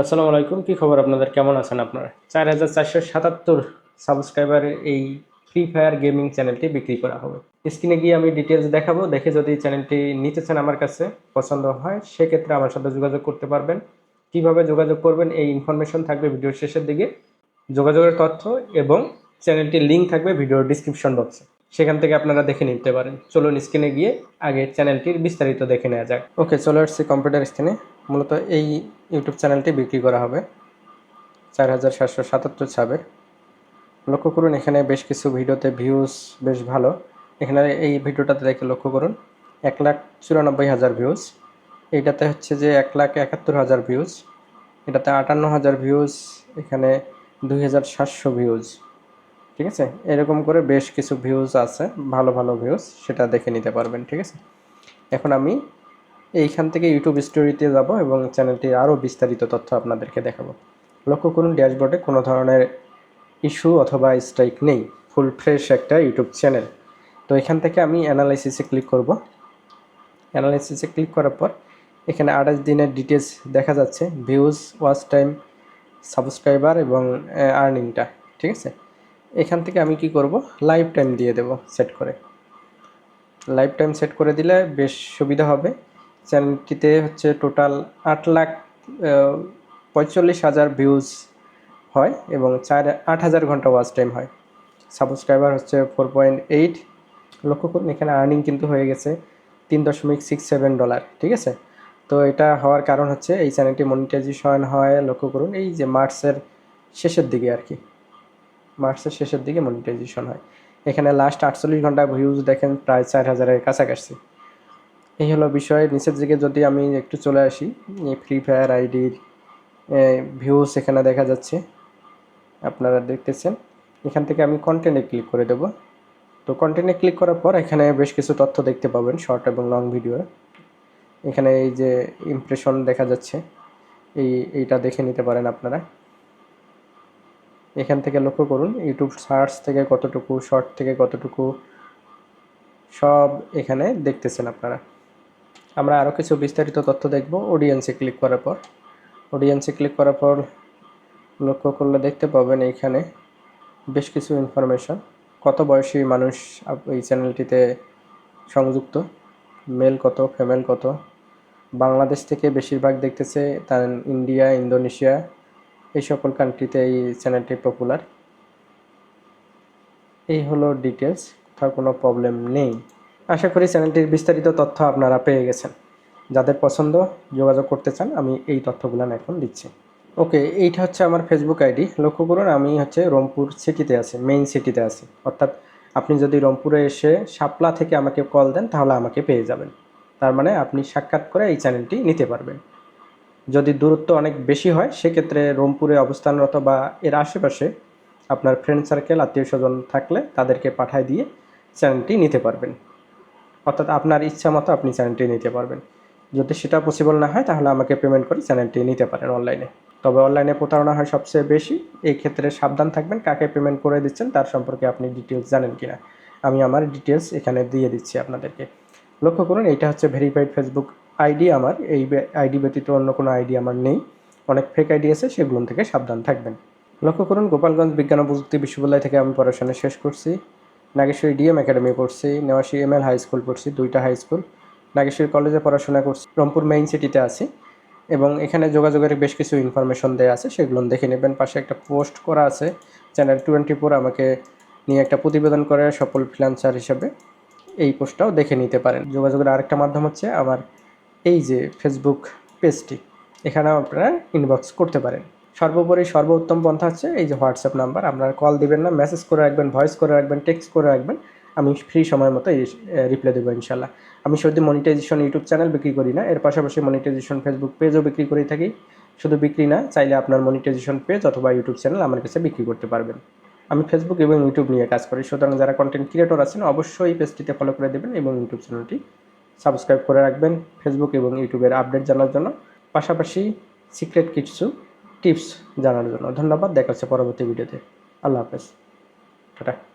আসসালামু আলাইকুম, কি খবর আপনাদের? কেমন আছেন আপনারা? চার হাজার চারশো সাতাত্তর সাবস্ক্রাইবারের এই ফ্রি ফায়ার গেমিং চ্যানেলটি বিক্রি করা হবে। স্ক্রিনে গিয়ে আমি ডিটেলস দেখাবো। দেখে যদি চ্যানেলটি নিতে চান আমার কাছে পছন্দ হয়, সেক্ষেত্রে আমার সাথে যোগাযোগ করতে পারবেন। কীভাবে যোগাযোগ করবেন এই ইনফরমেশন থাকবে ভিডিওর শেষের দিকে। যোগাযোগের তথ্য এবং চ্যানেলটির লিঙ্ক থাকবে ভিডিওর ডিসক্রিপশন বক্সে সেখান থেকে আপনারা দেখে নিতে পারেন। চলুন স্ক্রিনে গিয়ে আগে চ্যানেলটির বিস্তারিত দেখে নেওয়া যাক। ওকে, চলে আসছি কম্পিউটার স্ক্রিনে মূলত এই ইউটিউব চ্যানেলটি বিক্রি করা হবে। চার হাজার সাতশো সাতাত্তর ছাবে লক্ষ্য করুন, এখানে বেশ কিছু ভিডিওতে ভিউজ বেশ ভালো। এখানে এই ভিডিওটাতে দেখে লক্ষ্য করুন, এক লাখ চুরানব্বই হাজার ভিউজ এইটাতে হচ্ছে যে এক লাখ একাত্তর হাজার ভিউজ এটাতে আটান্ন হাজার ভিউজ এখানে দুই হাজার সাতশো ভিউজ ঠিক আছে? এরকম করে বেশ কিছু ভিউজ আছে, ভালো ভালো ভিউজ সেটা দেখে নিতে পারবেন, ঠিক আছে? এখন আমি এইখান থেকে ইউটিউব স্টোরিতে যাব এবং চ্যানেলটির আরও বিস্তারিত তথ্য আপনাদেরকে দেখাবো। লক্ষ্য করুন ড্যাশবোর্ডে কোনো ধরনের ইস্যু অথবা স্ট্রাইক নেই। ফুল ফ্রেশ একটা ইউটিউব চ্যানেল তো এখান থেকে আমি অ্যানালাইসিসে ক্লিক করব। অ্যানালাইসিসে ক্লিক করার পর এখানে আঠাশ দিনের ডিটেলস দেখা যাচ্ছে। ভিউজ ওয়াচ টাইম সাবস্ক্রাইবার এবং আর্নিংটা ঠিক আছে? এখান থেকে আমি কি করব? লাইফ টাইম দিয়ে দেব সেট করে। লাইফ টাইম সেট করে দিলে বেশ সুবিধা হবে। চ্যানেলটিতে হচ্ছে টোটাল আট লাখ পঁয়তাল্লিশ হাজার ভিউজ হয় এবং চার, আট হাজার ঘণ্টা ওয়াচ টাইম হয়। সাবস্ক্রাইবার হচ্ছে ফোর পয়েন্ট এইট লক্ষ্য করুন এখানে আর্নিং কিন্তু হয়ে গেছে তিন দশমিক সিক্স সেভেন ডলার ঠিক আছে? তো এটা হওয়ার কারণ হচ্ছে এই চ্যানেলটি মনিটাইজেশন হয়, লক্ষ্য করুন এই যে মার্চের শেষের দিকে আর কি। মার্চের শেষের দিকে মনিটাইজেশন হয়। এখানে লাস্ট আটচল্লিশ ঘণ্টা ভিউজ দেখেন, প্রায় চার হাজারের কাছাকাছি। এই হলো বিষয়। নিচের দিকে যদি আমি একটু চলে আসি ফ্রি ফায়ার আইডির ভিউস এখানে দেখা যাচ্ছে। আপনারা দেখতেছেন। এখান থেকে আমি কন্টেন্টে ক্লিক করে দেব। তো কন্টেন্টে ক্লিক করার পর এখানে বেশ কিছু তথ্য দেখতে পাবেন শর্ট এবং লং ভিডিও এখানে এই যে ইমপ্রেশন দেখা যাচ্ছে, এই, এইটা দেখে নিতে পারেন আপনারা। এখান থেকে লক্ষ্য করুন ইউটিউব সার্চ থেকে কতটুকু শর্ট থেকে কতটুকু, সব এখানে দেখতেছেন আপনারা। আমরা আরও কিছু বিস্তারিত তথ্য দেখব অডিয়েন্সে ক্লিক করার পর। অডিয়েন্সে ক্লিক করার পর লক্ষ্য করলে দেখতে পাবেন এইখানে বেশ কিছু ইনফরমেশন কত বয়সী মানুষ এই চ্যানেলটিতে সংযুক্ত? মেল কত ফিমেল কত? বাংলাদেশ থেকে বেশিরভাগ দেখতেছে তার ইন্ডিয়া ইন্দোনেশিয়া এই সকল কান্ট্রিতে এই চ্যানেলটি পপুলার এই হলো ডিটেলস কোথাও কোনো প্রবলেম নেই। আশা করি চ্যানেলটির বিস্তারিত তথ্য আপনারা পেয়ে গেছেন। যাদের পছন্দ যোগাযোগ করতে চান, আমি এই তথ্যগুলো এখন দিচ্ছি। ওকে, এইটা হচ্ছে আমার ফেসবুক আইডি। লক্ষ্য করুন, আমি হচ্ছে রংপুর সিটিতে আছি মেইন সিটিতে আছি। অর্থাৎ আপনি যদি রংপুরে এসে শাপলা থেকে আমাকে কল দেন, তাহলে আমাকে পেয়ে যাবেন। তার মানে আপনি সাক্ষাৎ করে এই চ্যানেলটি নিতে পারবেন। যদি দূরত্ব অনেক বেশি হয়, সেক্ষেত্রে রংপুরে অবস্থানরত বা এর আশেপাশে আপনার ফ্রেন্ড সার্কেল আত্মীয় স্বজন থাকলে তাদেরকে পাঠায় দিয়ে চ্যানেলটি নিতে পারবেন। অর্থাৎ আপনার ইচ্ছা মতো আপনি চ্যানেলটি নিতে পারবেন। যদি সেটা পসিবল না হয়, তাহলে আমাকে পেমেন্ট করে চ্যানেলটি নিতে পারেন অনলাইনে তবে অনলাইনে প্রতারণা হয় সবচেয়ে বেশি। এই ক্ষেত্রে সাবধান থাকবেন, কাকে পেমেন্ট করে দিচ্ছেন তার সম্পর্কে আপনি ডিটেলস জানেন কিনা। আমি আমার ডিটেলস এখানে দিয়ে দিচ্ছি আপনাদেরকে। লক্ষ্য করুন এটা হচ্ছে ভেরিফাইড ফেসবুক আইডি আমার। এই আইডি ব্যতীত অন্য কোনো আইডি আমার নেই। অনেক ফেক আইডি আছে, সেগুলো থেকে সাবধান থাকবেন। লক্ষ্য করুন, গোপালগঞ্জ বিজ্ঞান ও প্রযুক্তি বিশ্ববিদ্যালয় থেকে আমি পড়াশোনা শেষ করছি। নাগেশ্বরী ডিএম একাডেমি পড়ছি, Newashi M L high school পড়ছি, দুইটা হাই স্কুল নাগেশ্বরী কলেজে পড়াশোনা করছি, রংপুর মেইন সিটিতে আছি। এবং এখানে যোগাযোগের বেশ কিছু ইনফরমেশন দেওয়া আছে, সেগুলো দেখে নেবেন। পাশে একটা পোস্ট করা আছে চ্যানেল টোয়েন্টি ফোর আমাকে নিয়ে একটা প্রতিবেদন করে সফল ফ্রিল্যান্সার হিসেবে। এই পোস্টটাও দেখে নিতে পারেন। যোগাযোগের আরেকটা মাধ্যম হচ্ছে আমার এই যে ফেসবুক পেজটি এখানেও আপনারা ইনবক্স করতে পারেন। সর্বোপরি সর্বোত্তম পন্থা হচ্ছে এই যে হোয়াটসঅ্যাপ নাম্বার। আপনারা কল দিবেন না মেসেজ করে রাখবেন ভয়েস করে রাখবেন টেক্সট করে রাখবেন। আমি ফ্রি সময় মতো রিপ্লাই দেবো ইনশাল্লাহ। আমি শুধু মনিটাইজেশন ইউটিউব চ্যানেল বিক্রি করি না, এর পাশাপাশি মনিটাইজেশন ফেসবুক পেজও বিক্রি করে থাকি। শুধু বিক্রি না, চাইলে আপনার মনিটাইজেশন পেজ অথবা ইউটিউব চ্যানেল আমার কাছে বিক্রি করতে পারবেন। আমি ফেসবুক এবং ইউটিউব নিয়ে কাজ করি, সুতরাং যারা কন্টেন্ট ক্রিয়েটর আছেন, অবশ্যই এই পেজটিতে ফলো করে দেবেন এবং ইউটিউব চ্যানেলটি সাবস্ক্রাইব করে রাখবেন। ফেসবুক এবং ইউটিউবের আপডেট জানার জন্য। পাশাপাশি সিক্রেট কিছু টিপস জানার জন্য। ধন্যবাদ দেখা হচ্ছে পরবর্তী ভিডিওতে আল্লাহ হাফেজ। টাটা।